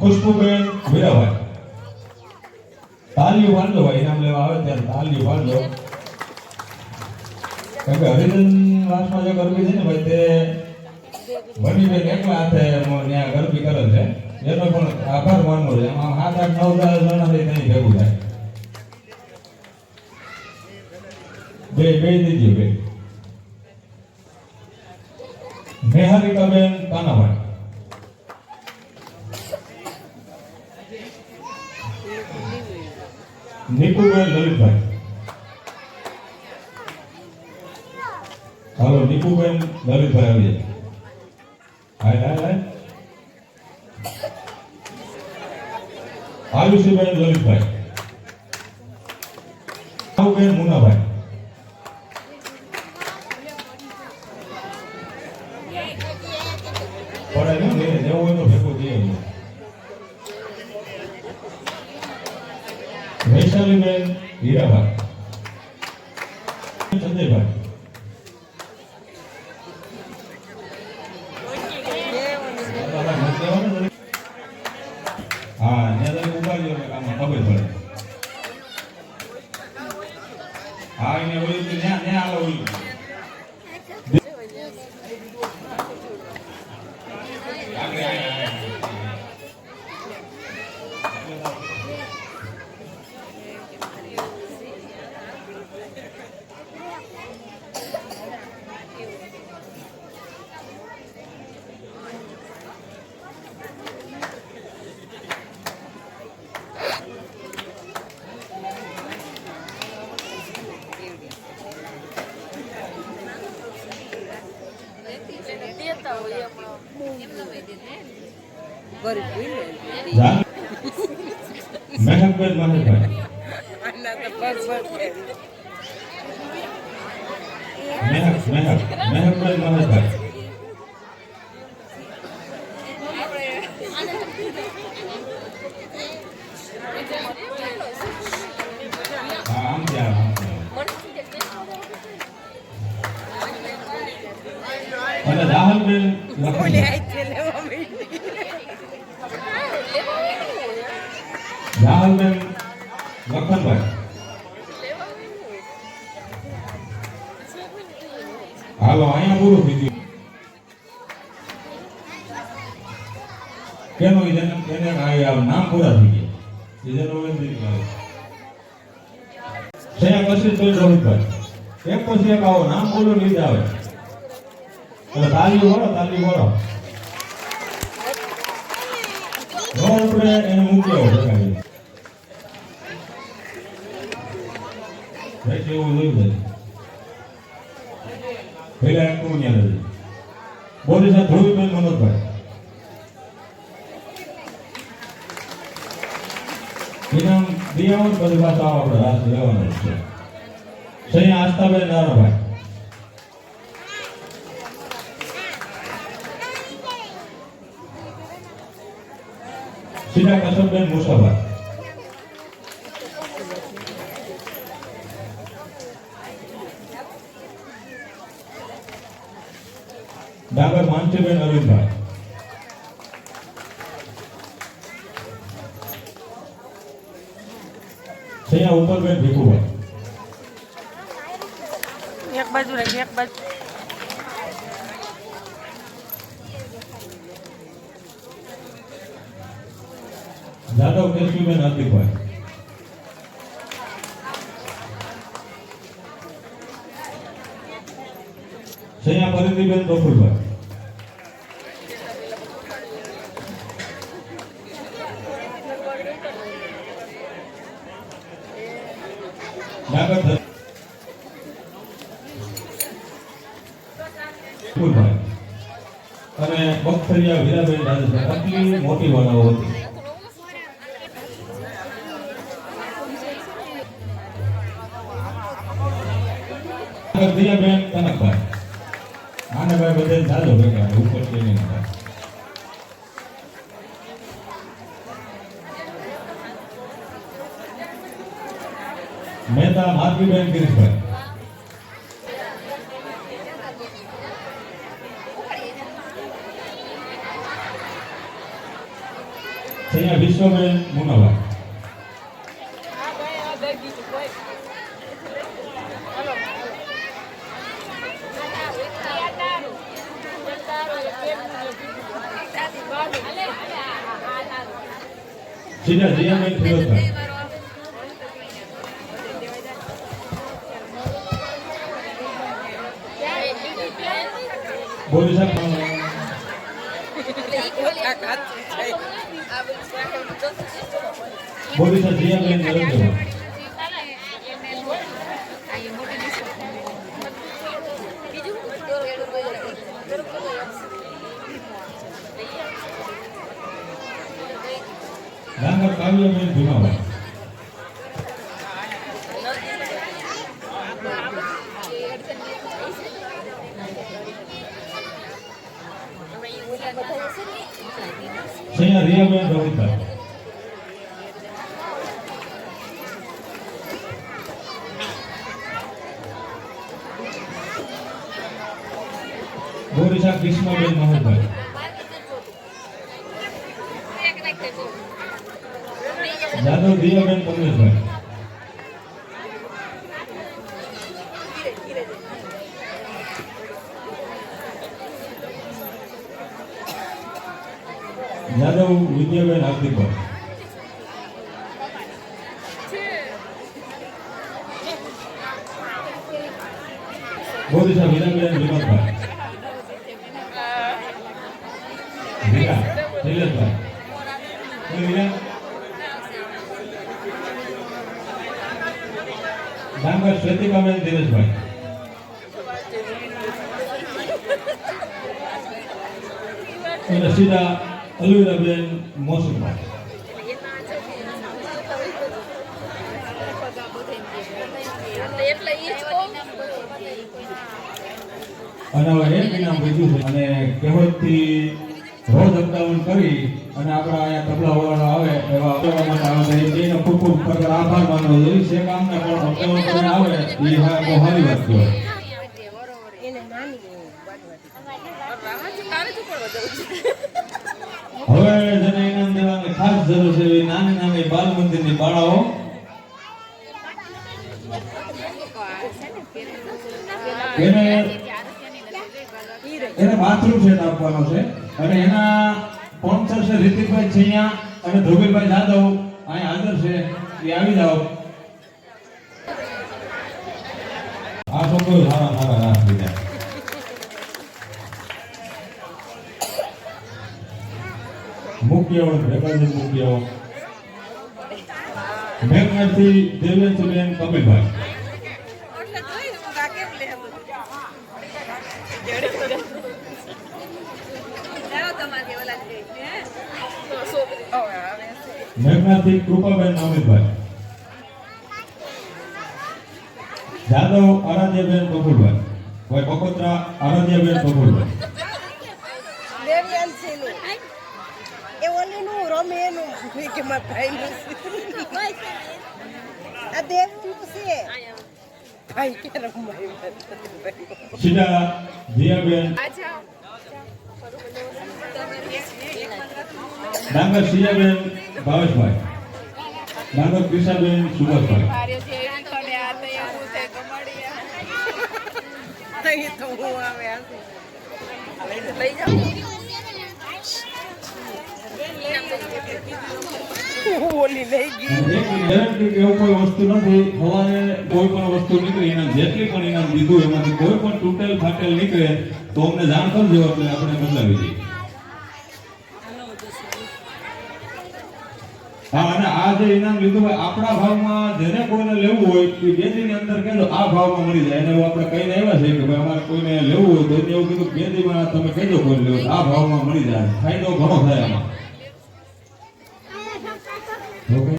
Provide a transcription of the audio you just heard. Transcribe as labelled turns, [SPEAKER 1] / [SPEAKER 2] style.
[SPEAKER 1] ખુશ્બુબેન વીરાભાઈ તાલી પાડજો ભાઈ નામ લેવા આવે ત્યારે તાલી પાડજો કારણ કે હરિજન વાસમાં જે ગરબી છે ને ભાઈ, તે વનીબેન એકલા હાથે ત્યાં ગરબી કરે છે. એનો પણ આભાર માનવો છે. આમાં સાત, આઠ, નવ, દસ જણા થઈ નહીં ભેગું થાય. બે બે દીધી બે. મેહારિકાબેન કાનાભાઈ નિકુબેન લલિતભાઈ. હાલો નિકુબેન લલિતભાઈ આવી જાય હાય હાય હાય. આયુષીબેન લલિતભાઈ. બેન મુનાભાઈ. પડે ને એવું તો ભેગું જઈએ વૈશાલીબેન હીરાભાઈ સંજયભાઈ હા ત્યાં તમે ઊભા રહ્યો એટલે આમાં ખબર પડે હા એને ઓલી તો ત્યાં ત્યાં આલો ઓલી આગળ આગળ આગળ
[SPEAKER 2] દેતા હોય
[SPEAKER 3] ગરીબ હોય ને
[SPEAKER 1] જાન મહેકબેન મહેકભાઈ. મહેક મહેક મહેકબેન મહેકભાઈ. અને રાહુલબેન
[SPEAKER 3] ઓલી
[SPEAKER 1] લખનભાઈ
[SPEAKER 3] આઈથી લેવા માંડી.
[SPEAKER 1] રાહુલબેન લખનભાઈ હાલો, અહીંયા પૂરું થઈ ગયું. કેમ હોય જેને એને નામ પૂરા થઈ ગયા. એ જેનો છે આવે. સયા કશિશભાઈ રોહિતભાઈ એક પછી એક આવો નામ બોલો લીધે આવે. એટલે તાલી વળો તાલી વળો ઉપડે એને મૂકી કેવું જોયું છે પેલા નથી બોલી સાહેબ ધોળીબેન મનોજભાઈ ઇનામ દિયાવન પછી પાછા આવો આપણે રાસ લેવાનો છે. સૈયા આસ્તાબેન નારાભાઈ સીધા કસમબેન મુસાભાઈ. ડાબર માનસીબેન અરવિંદભાઈ સૈયા ઉપરબેન ભીખુભાઈ
[SPEAKER 3] એક બાજુ રાખ એક બાજુ
[SPEAKER 1] જાદવ કેશુબેન હાર્દિકભાઈ સૈયા ગોકુલભાઈ અને બખરિયા વીરાબેન રાજેશભાઈ આટલી મોટી બનાવો હતી. દિયાબેન કનકભાઈ આને ભાઈ બધે ચાલો ભેગા ઉપર ભાઈ મહેતા માધવીબેન ગિરીશભાઈ. સૈયા વિશ્વબેન મુનાભાઈ. સીધા જીયાબેન ફિરોઝભાઈ બોલી સાહેબ બોલી. સાહેબ જીયાબેન નરેન્દ્રભાઈ ડાંગર કાવ્યબેન ભીમાભાઈ સૈયા રિયાબેન જાદવ દિયાબેન કમલેશભાઈ જાદવ વિદ્યાબેન હાર્દિકભાઈ બોરીસા વીરાબેન વિનોદભાઈ ડાંગર શ્વેતિકાબેન દિનેશભાઈ અને સીધા અલુરાબેન મોસુમભાઈ
[SPEAKER 2] એટલે ઈ જ કહું.
[SPEAKER 1] અને હવે એક ઇનામ બીજું છે અને કહેવતથી રોજ અપડાઉન કરી અને આપણા અહીંયા તબલા વાળા આવે એવા આપવા માટે આવે છે. એ ખૂબ ખૂબ ખરેખર આભાર માનવો જોઈએ. છે કામને પણ અપડાઉન કરીને આવે એ હા બહુ સારી વાત કહેવાય
[SPEAKER 3] એને?
[SPEAKER 1] હવે જેને ઇનામ દેવાની ખાસ જરૂર છે એ નાની નાની બાલ મંદિરની બાળાઓ. એને એને બાથરૂમ સેટ આપવાનો છે? અને એના સ્પોન્સર છે રિતિકભાઈ છૈયા અને ધ્રુવીભાઈ જાદવ. અહીં હાજર છે. એ આવી જાઓ. આ છોકરો સારા સારા રાસ લીધા મુખ્ય ભેગાજી મુખ્ય મેઘનાથથી દેવેન્દ્રબેન, કપિલભાઈ
[SPEAKER 3] એટલે જોઈને હું આ કેમ લે બધું
[SPEAKER 2] જાઓ તમારી ઓલા જે છે, હે? તો છોકરી.
[SPEAKER 3] હવે આવે
[SPEAKER 1] મેઘનાથથી કૃપાબેન અમિતભાઈ જાદવ આરાધ્યબેન બબુલભાઈ ભાઈ બકોત્રા આરાધ્યબેન
[SPEAKER 3] બબુલભાઈ એ ઓલીનું રમે એનું કે મારા ભાઈનું આ દેવનું છે. ભાઈ કે રમાય.
[SPEAKER 1] સીધા જીયાબેન
[SPEAKER 2] આ
[SPEAKER 1] ડાંગર સિયાબેન ભાવેશભાઈ. ડાંગર ક્રિષાબેન સુભાષભાઈ.
[SPEAKER 2] એવી
[SPEAKER 1] કોઈ વસ્તુ નથી. સવારે કોઈ પણ વસ્તુ નીકળે, એના જેટલી પણ ઇનામ દીધું એમાંથી કોઈ પણ તૂટેલ ફાટેલ નીકળે, તો અમને જાણ કરજો એટલે આપણે બદલાવી દઈએ. હા, અને આ જે ઇનામ લીધું હોય, આપણા ભાવમાં જેને કોઈને લેવું હોય, એ બે દિનની અંદર કહેજો આ ભાવમાં મળી જાય એને એવું આપણે કહીને આવ્યા છે કે ભાઈ, અમારે કોઈને લેવું હોય તો એવું કીધું બે દીમાં તમે કહેજો કોઈને લેવું. આ ભાવમાં મળી જાય ફાયદો ઘણો થાય એમાં